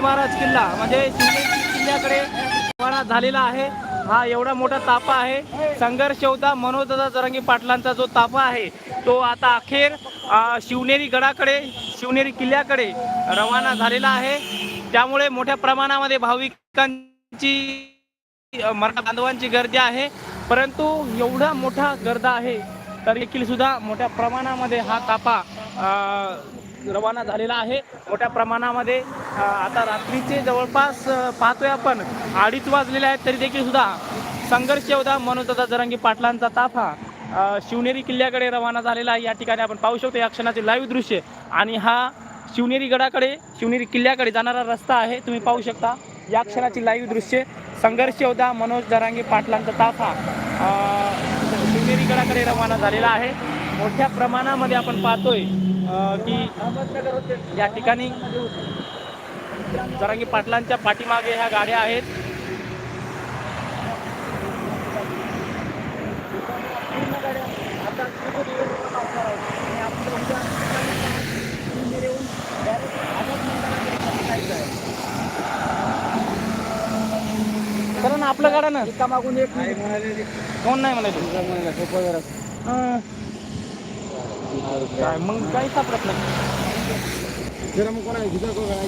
शिवाजी महाराज किल्ला म्हणजे शिवनेरी किल्ल्याकडे रवाना झालेला आहे. हा एवढा मोठा ताफा आहे. संघर्ष होता. मनोजदा जरांगी पाटलांचा जो ताफा आहे तो आता अखेर शिवनेरी गडाकडे शिवनेरी किल्ल्याकडे रवाना झालेला आहे. त्यामुळे मोठ्या प्रमाणामध्ये भाविकांची मराठा बांधवांची गर्दी आहे. परंतु एवढा मोठा गर्दा आहे तर देखील सुद्धा मोठ्या प्रमाणामध्ये हा ताफा रवाना झालेला आहे. मोठ्या प्रमाणामध्ये आता रात्रीचे जवळपास पाहतोय आपण अडीच वाजलेले आहेत तरी देखील सुद्धा. संघर्ष योद्धा मनोजदादा जरांगी पाटलांचा ताफा शिवनेरी किल्ल्याकडे रवाना झालेला आहे. या ठिकाणी आपण पाहू शकतो या क्षणाचे लाईव्ह दृश्य. आणि हा शिवनेरी गडाकडे शिवनेरी किल्ल्याकडे जाणारा रस्ता आहे. तुम्ही पाहू शकता या क्षणाची लाईव्ह दृश्य. संघर्ष योद्धा मनोज दरांगे पाटलांचा ताफा शिवनेरी गडाकडे रवाना झालेला आहे. मोठ्या प्रमाणामध्ये आपण पाहतोय की या ठिकाणी जरांगे पाटलांच्या पाठीमागे ह्या गाड्या आहेत. कारण आपलं गाडा ना? मागून एक कोण नाही म्हणाला? काय मग काही सापडत नाही. जरा मग कोणाला जिजा कोणाला